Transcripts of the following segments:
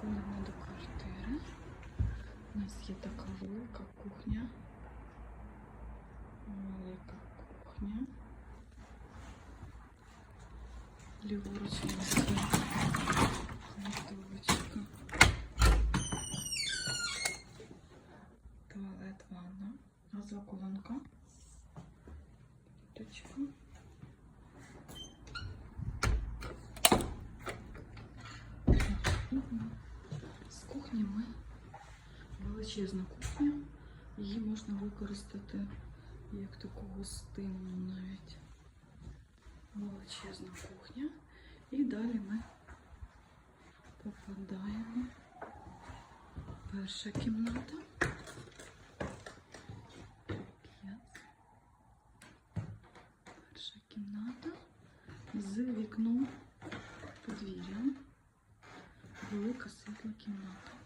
Заходимо до квартири. У нас є така велика кухня. Велика кухня. Ліворуч у нас є кладовочка. Туалет, ванна. Газова колонка. Точка. Кухні ми величезна кухня. Її можна використати як таку гостинну навіть. Величезна кухня. І далі ми попадаємо. Перша кімната. Перша кімната з вікном подвір'ям. Велика світла кімната.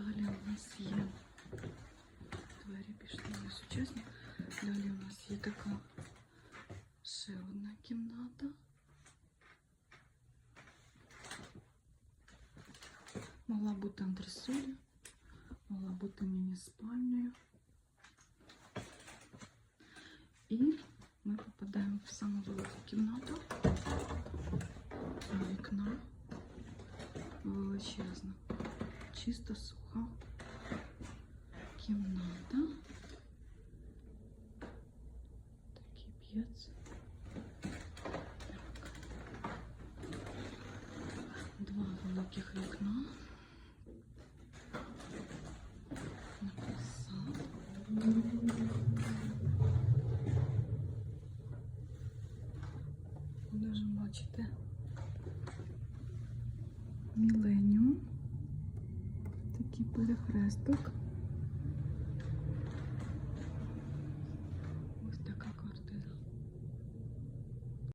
Далі у нас є двері пішли на сучасні. Далі у нас є така ще одна кімната. Могла бути антресоля, могла бути міні-спальнею. І ми попадаємо в саму велику кімнату. Вікна величезна, чисто Кімната. Такий п'єц. Два великих вікна. Можемо бачити Такий перехресток.